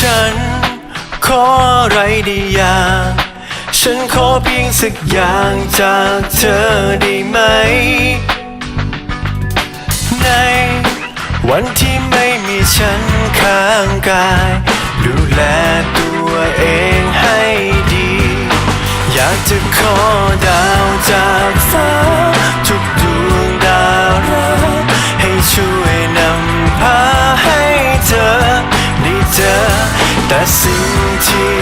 ฉัน ขออะไรได้อย่าง ฉันขอเพียงสักอย่างจากเธอได้ไหม ในวันที่ไม่มีฉันข้างกาย สิ่งที่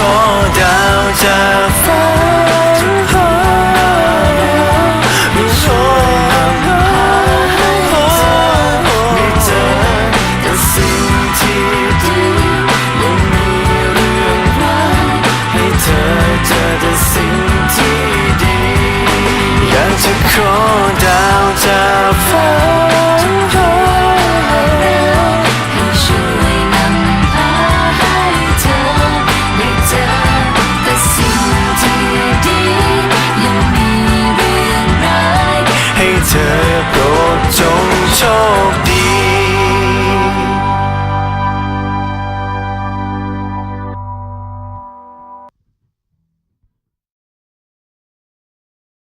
ากจ โปดจงโชคดี